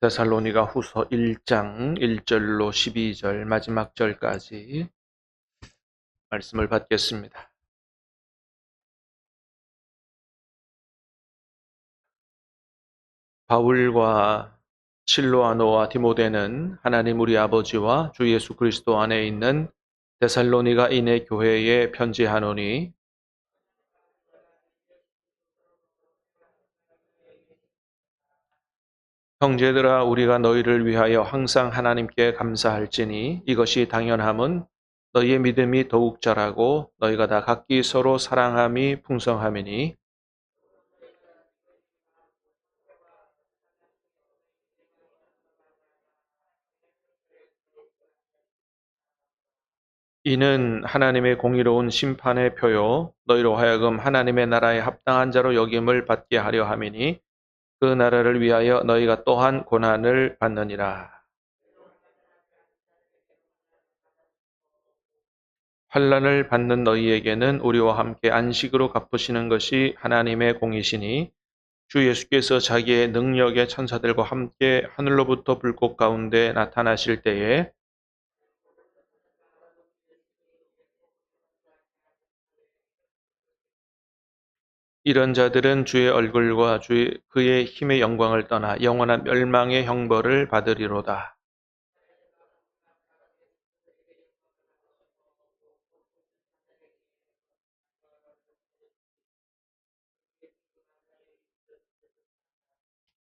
데살로니가 후서 1장 1절로 12절 마지막 절까지 말씀을 받겠습니다. 바울과 실로아노와 디모데는 하나님 우리 아버지와 주 예수 그리스도 안에 있는 데살로니가 인의 교회에 편지하노니 형제들아 우리가 너희를 위하여 항상 하나님께 감사할지니 이것이 당연함은 너희의 믿음이 더욱 자라고 너희가 다 각기 서로 사랑함이 풍성함이니. 이는 하나님의 공의로운 심판의 표요 너희로 하여금 하나님의 나라에 합당한 자로 여김을 받게 하려 함이니 그 나라를 위하여 너희가 또한 고난을 받느니라. 환란을 받는 너희에게는 우리와 함께 안식으로 갚으시는 것이 하나님의 공이시니 주 예수께서 자기의 능력의 천사들과 함께 하늘로부터 불꽃 가운데 나타나실 때에 이런 자들은 주의 얼굴과 주의 그의 힘의 영광을 떠나 영원한 멸망의 형벌을 받으리로다.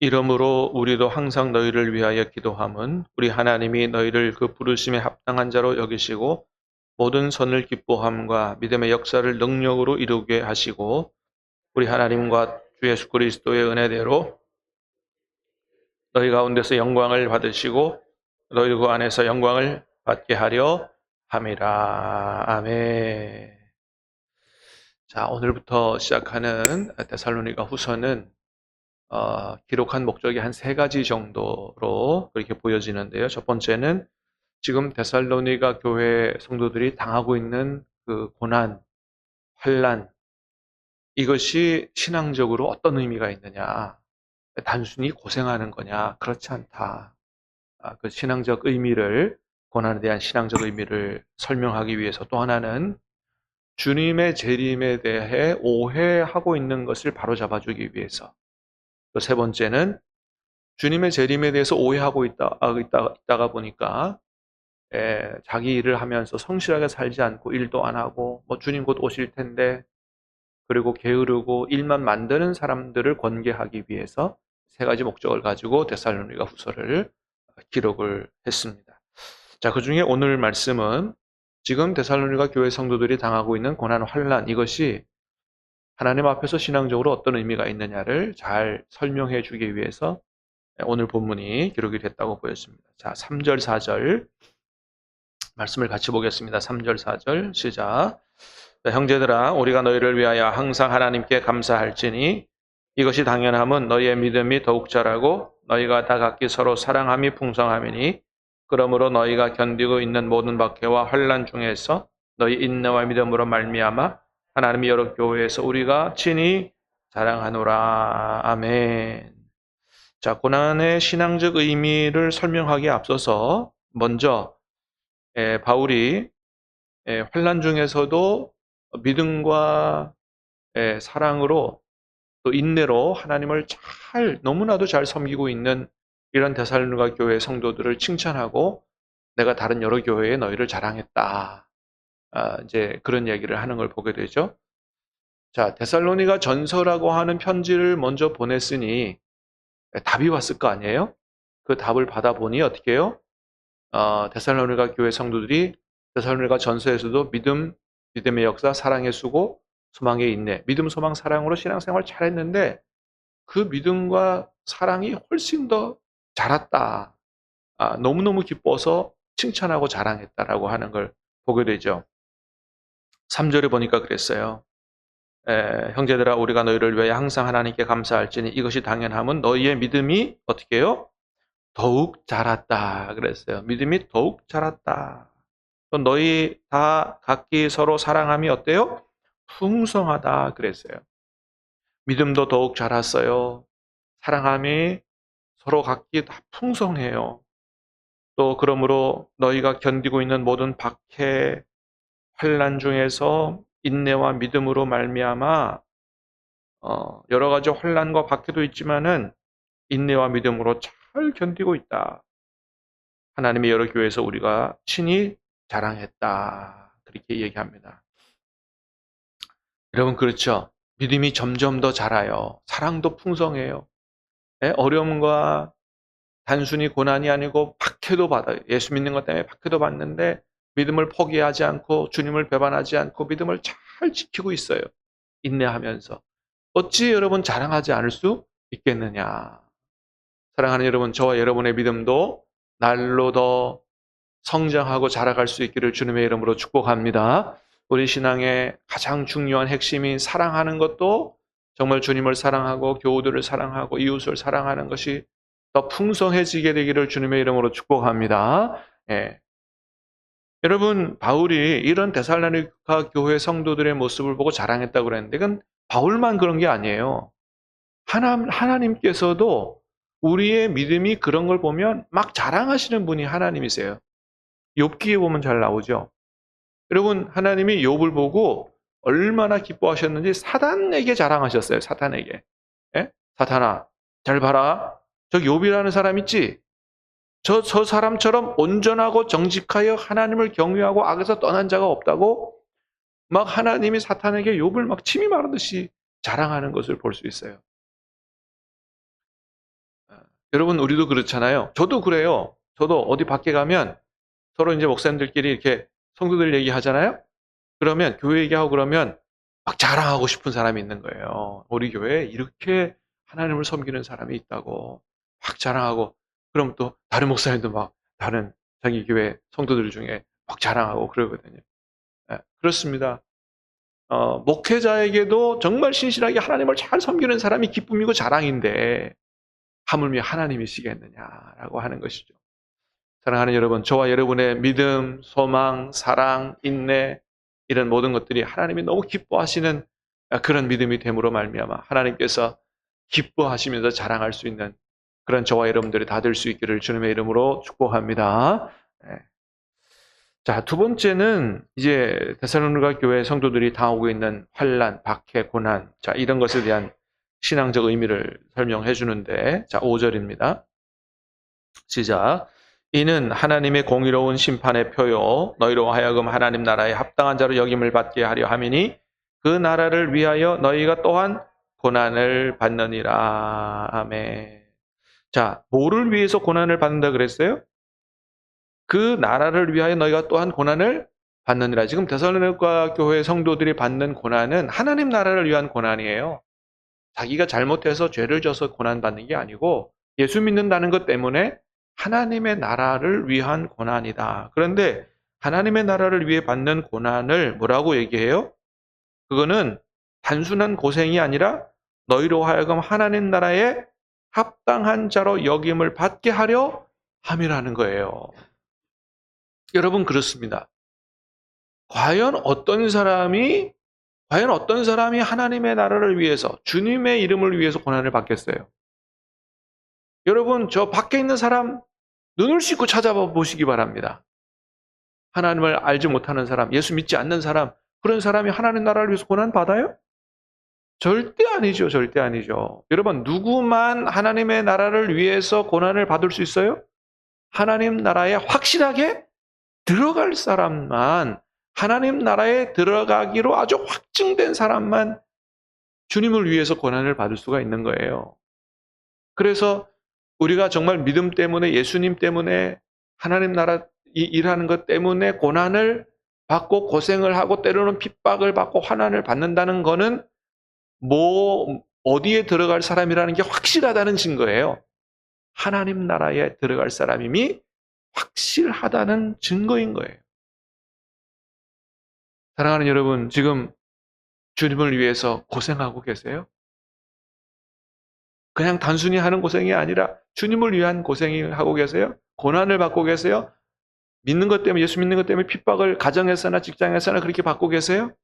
이러므로 우리도 항상 너희를 위하여 기도함은 우리 하나님이 너희를 그 부르심에 합당한 자로 여기시고 모든 선을 기뻐함과 믿음의 역사를 능력으로 이루게 하시고 우리 하나님과 주 예수 그리스도의 은혜대로 너희 가운데서 영광을 받으시고 너희 그 안에서 영광을 받게 하려 함이라. 아멘. 자, 오늘부터 시작하는 데살로니가 후서는 어, 기록한 목적이 한 세 가지 정도로 그렇게 보여지는데요. 첫 번째는 지금 데살로니가 교회 성도들이 당하고 있는 그 고난, 환란 이것이 신앙적으로 어떤 의미가 있느냐? 단순히 고생하는 거냐? 그렇지 않다. 아, 그 신앙적 의미를 고난에 대한 신앙적 의미를 설명하기 위해서 또 하나는 주님의 재림에 대해 오해하고 있는 것을 바로잡아주기 위해서 또 세 번째는 주님의 재림에 대해서 오해하고 있다, 아, 있다, 있다가 보니까 에, 자기 일을 하면서 성실하게 살지 않고 일도 안 하고 뭐 주님 곧 오실 텐데 그리고 게으르고 일만 만드는 사람들을 권계하기 위해서 세 가지 목적을 가지고 데살로니가 후서를 기록을 했습니다. 자, 그 중에 오늘 말씀은 지금 데살로니가 교회 성도들이 당하고 있는 고난 환란 이것이 하나님 앞에서 신앙적으로 어떤 의미가 있느냐를 잘 설명해 주기 위해서 오늘 본문이 기록이 됐다고 보였습니다. 자, 3절, 4절 말씀을 같이 보겠습니다. 3절, 4절 시작. 자, 형제들아, 우리가 너희를 위하여 항상 하나님께 감사할지니 이것이 당연함은 너희의 믿음이 더욱 자라고 너희가 다 각기 서로 사랑함이 풍성함이니 그러므로 너희가 견디고 있는 모든 박해와 환란 중에서 너희 인내와 믿음으로 말미암아 하나님이 여러 교회에서 우리가 친히 자랑하노라. 아멘. 자, 고난의 신앙적 의미를 설명하기에 앞서서 먼저 에, 바울이 에, 환란 중에서도 믿음과 에, 사랑으로 또 인내로 하나님을 잘 너무나도 잘 섬기고 있는 이런 데살로니가 교회 성도들을 칭찬하고 내가 다른 여러 교회에 너희를 자랑했다. 아, 이제 그런 얘기를 하는 걸 보게 되죠. 자, 데살로니가 전서라고 하는 편지를 먼저 보냈으니 답이 왔을 거 아니에요? 그 답을 받아보니 어떻게 해요? 어, 데살로니가 교회 성도들이 데살로니가 전서에서도 믿음, 믿음의 역사, 사랑의 수고, 소망의 인내, 믿음, 소망, 사랑으로 신앙생활 잘했는데 그 믿음과 사랑이 훨씬 더 자랐다. 아, 너무너무 기뻐서 칭찬하고 자랑했다라고 하는 걸 보게 되죠. 3절에 보니까 그랬어요. 에, 형제들아 우리가 너희를 위해 항상 하나님께 감사할지니 이것이 당연함은 너희의 믿음이 어떻게 해요? 더욱 자랐다 그랬어요. 믿음이 더욱 자랐다. 또 너희 다 각기 서로 사랑함이 어때요? 풍성하다 그랬어요. 믿음도 더욱 자랐어요. 사랑함이 서로 각기 다 풍성해요. 또 그러므로 너희가 견디고 있는 모든 박해, 환란 중에서 인내와 믿음으로 말미암아 어, 여러 가지 환란과 박해도 있지만은 인내와 믿음으로 잘 견디고 있다. 하나님의 여러 교회에서 우리가 친히 자랑했다. 그렇게 얘기합니다. 여러분 그렇죠? 믿음이 점점 더 자라요. 사랑도 풍성해요. 예, 어려움과 단순히 고난이 아니고 박해도 받아요. 예수 믿는 것 때문에 박해도 받는데 믿음을 포기하지 않고 주님을 배반하지 않고 믿음을 잘 지키고 있어요. 인내하면서. 어찌 여러분 자랑하지 않을 수 있겠느냐. 사랑하는 여러분, 저와 여러분의 믿음도 날로 더 성장하고 자라갈 수 있기를 주님의 이름으로 축복합니다. 우리 신앙의 가장 중요한 핵심인 사랑하는 것도 정말 주님을 사랑하고 교우들을 사랑하고 이웃을 사랑하는 것이 더 풍성해지게 되기를 주님의 이름으로 축복합니다. 예. 여러분, 바울이 이런 데살로니가 교회 성도들의 모습을 보고 자랑했다고 그랬는데 그건 바울만 그런 게 아니에요. 하나, 하나님께서도 우리의 믿음이 그런 걸 보면 막 자랑하시는 분이 하나님이세요. 욥기에 보면 잘 나오죠. 여러분, 하나님이 욥을 보고 얼마나 기뻐하셨는지 사단에게 자랑하셨어요. 사탄에게. 예? 사탄아, 잘 봐라. 저 욥이라는 사람 있지? 저, 저 사람처럼 온전하고 정직하여 하나님을 경외하고 악에서 떠난 자가 없다고 막 하나님이 사탄에게 욥을 막 침이 마르듯이 자랑하는 것을 볼 수 있어요. 아, 여러분, 우리도 그렇잖아요. 저도 그래요. 저도 어디 밖에 가면 서로 이제 목사님들끼리 이렇게 성도들 얘기하잖아요. 그러면 교회 얘기하고 그러면 막 자랑하고 싶은 사람이 있는 거예요. 우리 교회에 이렇게 하나님을 섬기는 사람이 있다고 막 자랑하고 그럼 또 다른 목사님도 막 다른 자기 교회 성도들 중에 막 자랑하고 그러거든요. 예, 그렇습니다. 어, 목회자에게도 정말 신실하게 하나님을 잘 섬기는 사람이 기쁨이고 자랑인데 하물며 하나님이시겠느냐라고 하는 것이죠. 사랑하는 여러분, 저와 여러분의 믿음, 소망, 사랑, 인내 이런 모든 것들이 하나님이 너무 기뻐하시는 그런 믿음이 됨으로 말미암아 하나님께서 기뻐하시면서 자랑할 수 있는 그런 저와 여러분들이 다 될 수 있기를 주님의 이름으로 축복합니다. 네. 자, 두 번째는 이제 데살로니가 교회 성도들이 당하고 있는 환란, 박해, 고난, 자 이런 것에 대한 신앙적 의미를 설명해 주는데, 자 5절입니다. 시작. 이는 하나님의 공의로운 심판의 표요 너희로 하여금 하나님 나라에 합당한 자로 여김을 받게 하려 함이니 그 나라를 위하여 너희가 또한 고난을 받느니라. 아멘. 자, 뭐를 위해서 고난을 받는다 그랬어요? 그 나라를 위하여 너희가 또한 고난을 받느니라. 지금 데살로니가 교회 성도들이 받는 고난은 하나님 나라를 위한 고난이에요. 자기가 잘못해서 죄를 져서 고난 받는 게 아니고 예수 믿는다는 것 때문에 하나님의 나라를 위한 고난이다. 그런데 하나님의 나라를 위해 받는 고난을 뭐라고 얘기해요? 그거는 단순한 고생이 아니라 너희로 하여금 하나님 나라에 합당한 자로 여김을 받게 하려 함이라는 거예요. 여러분 그렇습니다. 과연 어떤 사람이 과연 어떤 사람이 하나님의 나라를 위해서 주님의 이름을 위해서 고난을 받겠어요? 여러분 저 밖에 있는 사람 눈을 씻고 찾아봐 보시기 바랍니다. 하나님을 알지 못하는 사람, 예수 믿지 않는 사람, 그런 사람이 하나님 나라를 위해서 고난 받아요? 절대 아니죠. 절대 아니죠. 여러분, 누구만 하나님의 나라를 위해서 고난을 받을 수 있어요? 하나님 나라에 확실하게 들어갈 사람만, 하나님 나라에 들어가기로 아주 확증된 사람만 주님을 위해서 고난을 받을 수가 있는 거예요. 그래서 우리가 정말 믿음 때문에 예수님 때문에 하나님 나라 일하는 것 때문에 고난을 받고 고생을 하고 때로는 핍박을 받고 환난을 받는다는 거는 뭐 어디에 들어갈 사람이라는 게 확실하다는 증거예요. 하나님 나라에 들어갈 사람임이 확실하다는 증거인 거예요. 사랑하는 여러분, 지금 주님을 위해서 고생하고 계세요? 그냥 단순히 하는 고생이 아니라 주님을 위한 고생을 하고 계세요? 고난을 받고 계세요? 믿는 것 때문에, 예수 믿는 것 때문에 핍박을 가정에서나 직장에서나 그렇게 받고 계세요?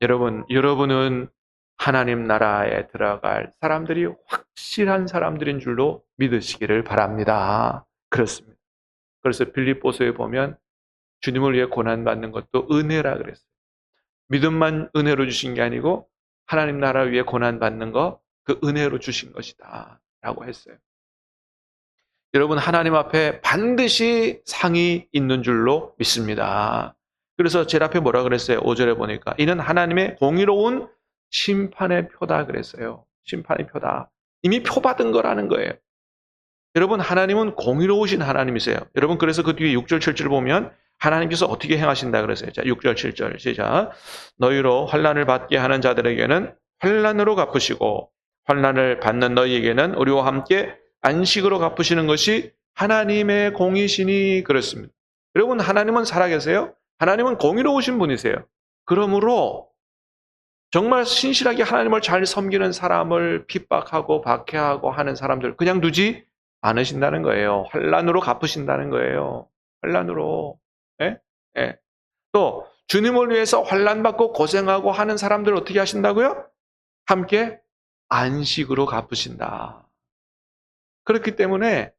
여러분, 여러분은 하나님 나라에 들어갈 사람들이 확실한 사람들인 줄로 믿으시기를 바랍니다. 그렇습니다. 그래서 빌립보서에 보면 주님을 위해 고난 받는 것도 은혜라 그랬어요. 믿음만 은혜로 주신 게 아니고 하나님 나라 위해 고난 받는 거 그 은혜로 주신 것이다 라고 했어요. 여러분 하나님 앞에 반드시 상이 있는 줄로 믿습니다. 그래서 제일 앞에 뭐라 그랬어요? 5절에 보니까 이는 하나님의 공의로운 심판의 표다 그랬어요. 심판의 표다. 이미 표 받은 거라는 거예요. 여러분 하나님은 공의로우신 하나님이세요. 여러분 그래서 그 뒤에 6절 7절 보면 하나님께서 어떻게 행하신다 그랬어요. 자, 6절 7절 시작. 너희로 환난을 받게 하는 자들에게는 환난으로 갚으시고 환난을 받는 너희에게는 우리와 함께 안식으로 갚으시는 것이 하나님의 공이시니 그렇습니다. 여러분 하나님은 살아계세요. 하나님은 공의로우신 분이세요. 그러므로 정말 신실하게 하나님을 잘 섬기는 사람을 핍박하고 박해하고 하는 사람들 그냥 두지 않으신다는 거예요. 환란으로 갚으신다는 거예요. 환란으로. 예? 예. 또 주님을 위해서 환란 받고 고생하고 하는 사람들 어떻게 하신다고요? 함께 안식으로 갚으신다. 그렇기 때문에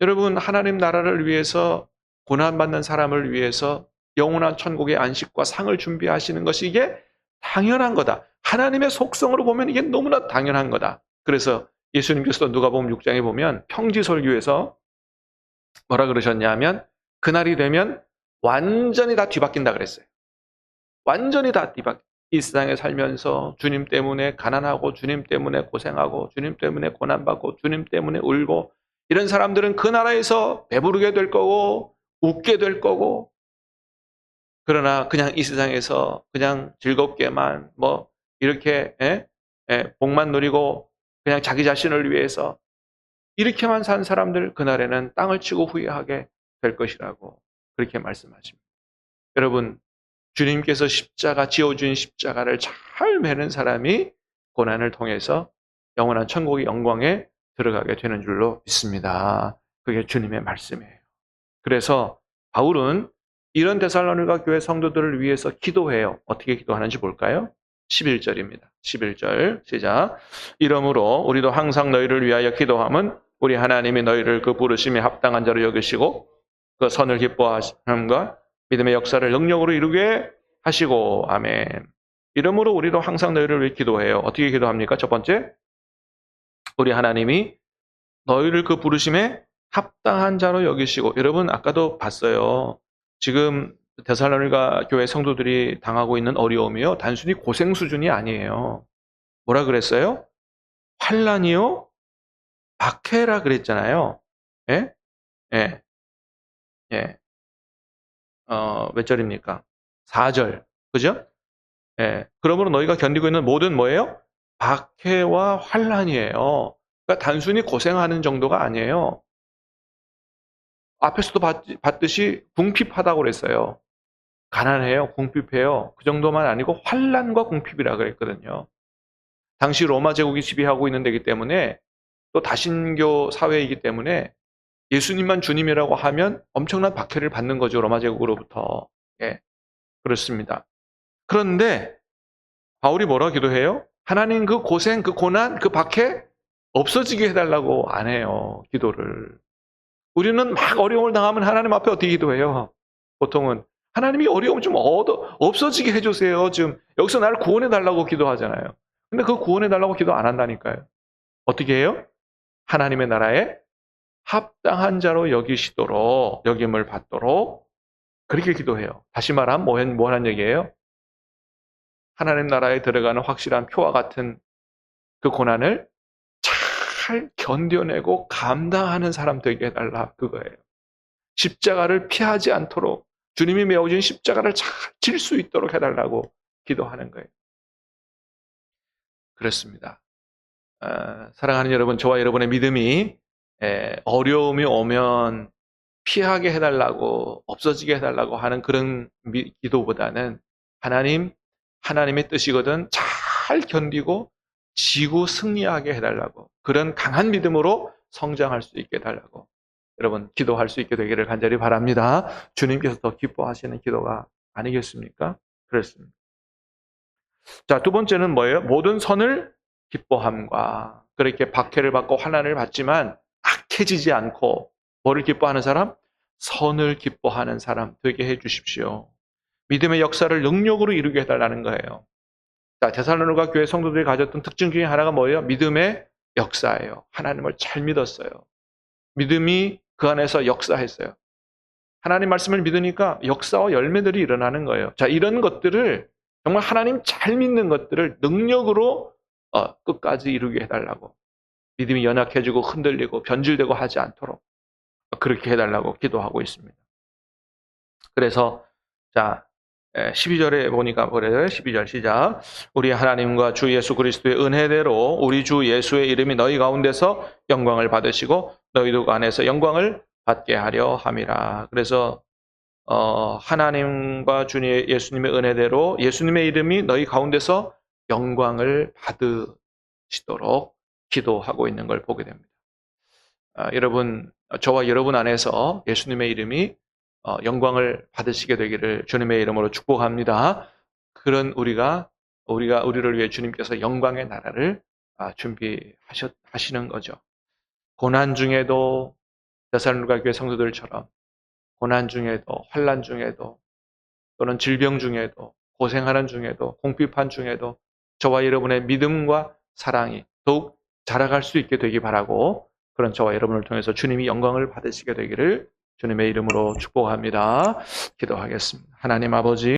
여러분 하나님 나라를 위해서 고난 받는 사람을 위해서 영원한 천국의 안식과 상을 준비하시는 것이 이게 당연한 거다. 하나님의 속성으로 보면 이게 너무나 당연한 거다. 그래서 예수님께서 누가복음 6장에 보면 평지설교에서 뭐라 그러셨냐면 그날이 되면 완전히 다 뒤바뀐다 그랬어요. 완전히 다 뒤바뀌. 이 세상에 살면서 주님 때문에 가난하고 주님 때문에 고생하고 주님 때문에 고난받고 주님 때문에 울고 이런 사람들은 그 나라에서 배부르게 될 거고 웃게 될 거고 그러나 그냥 이 세상에서 그냥 즐겁게만 뭐 이렇게 에? 에, 복만 누리고 그냥 자기 자신을 위해서 이렇게만 산 사람들 그날에는 땅을 치고 후회하게 될 것이라고 그렇게 말씀하십니다. 여러분 주님께서 십자가 지어준 십자가를 잘 매는 사람이 고난을 통해서 영원한 천국의 영광에 들어가게 되는 줄로 믿습니다. 그게 주님의 말씀이에요. 그래서 바울은 이런 데살로니가 교회 성도들을 위해서 기도해요. 어떻게 기도하는지 볼까요? 11절입니다. 11절 시작. 이러므로 우리도 항상 너희를 위하여 기도함은 우리 하나님이 너희를 그 부르심에 합당한 자로 여기시고 그 선을 기뻐하심과 믿음의 역사를 능력으로 이루게 하시고 아멘. 이러므로 우리도 항상 너희를 위해 기도해요. 어떻게 기도합니까? 첫 번째, 우리 하나님이 너희를 그 부르심에 합당한 자로 여기시고 여러분 아까도 봤어요. 지금 데살로니가 교회 성도들이 당하고 있는 어려움이요. 단순히 고생 수준이 아니에요. 뭐라 그랬어요? 환란이요? 박해라 그랬잖아요. 예? 예. 예. 어, 몇 절입니까? 4절. 그죠? 예. 그러므로 너희가 견디고 있는 모든 뭐예요? 박해와 환란이에요. 그러니까 단순히 고생하는 정도가 아니에요. 앞에서도 봤, 봤듯이 궁핍하다고 그랬어요. 가난해요. 궁핍해요. 그 정도만 아니고 환란과 궁핍이라 그랬거든요. 당시 로마 제국이 지배하고 있는 데기 때문에 또 다신교 사회이기 때문에 예수님만 주님이라고 하면 엄청난 박해를 받는 거죠. 로마 제국으로부터. 예. 그렇습니다. 그런데 바울이 뭐라 기도해요? 하나님 그 고생, 그 고난, 그 박해 없어지게 해달라고 안 해요. 기도를. 우리는 막 어려움을 당하면 하나님 앞에 어떻게 기도해요? 보통은 하나님이 어려움 좀 얻어, 없어지게 해주세요. 지금 여기서 나를 구원해 달라고 기도하잖아요. 근데 그 구원해 달라고 기도 안 한다니까요. 어떻게 해요? 하나님의 나라에 합당한 자로 여기시도록 여김을 받도록 그렇게 기도해요. 다시 말하면 뭐, 뭐 하는 얘기예요? 하나님 나라에 들어가는 확실한 표와 같은 그 고난을 잘 견뎌내고 감당하는 사람 되게 해달라 그거예요. 십자가를 피하지 않도록 주님이 메어진 십자가를 잘 질 수 있도록 해달라고 기도하는 거예요. 그렇습니다. 어, 사랑하는 여러분, 저와 여러분의 믿음이 에, 어려움이 오면 피하게 해달라고 없어지게 해달라고 하는 그런 미, 기도보다는 하나님 하나님의 뜻이거든 잘 견디고 지고 승리하게 해달라고 그런 강한 믿음으로 성장할 수 있게 해달라고 여러분 기도할 수 있게 되기를 간절히 바랍니다. 주님께서 더 기뻐하시는 기도가 아니겠습니까? 그렇습니다. 자, 두 번째는 뭐예요? 모든 선을 기뻐함과 그렇게 박해를 받고 환난을 받지만 악해지지 않고 뭐를 기뻐하는 사람? 선을 기뻐하는 사람 되게 해 주십시오. 믿음의 역사를 능력으로 이루게 해달라는 거예요. 자, 데살로니가 교회 성도들이 가졌던 특징 중에 하나가 뭐예요? 믿음의 역사예요. 하나님을 잘 믿었어요. 믿음이 그 안에서 역사했어요. 하나님 말씀을 믿으니까 역사와 열매들이 일어나는 거예요. 자, 이런 것들을 정말 하나님 잘 믿는 것들을 능력으로 어, 끝까지 이루게 해달라고. 믿음이 연약해지고 흔들리고 변질되고 하지 않도록 그렇게 해달라고 기도하고 있습니다. 그래서 자 12절에 보니까 그래요. 12절 시작. 우리 하나님과 주 예수 그리스도의 은혜대로 우리 주 예수의 이름이 너희 가운데서 영광을 받으시고 너희도 그 안에서 영광을 받게 하려 함이라. 그래서 어, 하나님과 주님 예수님의 은혜대로 예수님의 이름이 너희 가운데서 영광을 받으시도록 기도하고 있는 걸 보게 됩니다. 아, 여러분, 저와 여러분 안에서 예수님의 이름이 어, 영광을 받으시게 되기를 주님의 이름으로 축복합니다. 그런 우리가 우리가 우리를 위해 주님께서 영광의 나라를 아, 준비하시는 거죠. 고난 중에도 데살로니가 교회 성도들처럼 고난 중에도 환란 중에도 또는 질병 중에도 고생하는 중에도 공핍한 중에도 저와 여러분의 믿음과 사랑이 더욱 자라갈 수 있게 되기 바라고 그런 저와 여러분을 통해서 주님이 영광을 받으시게 되기를 주님의 이름으로 축복합니다. 기도하겠습니다. 하나님 아버지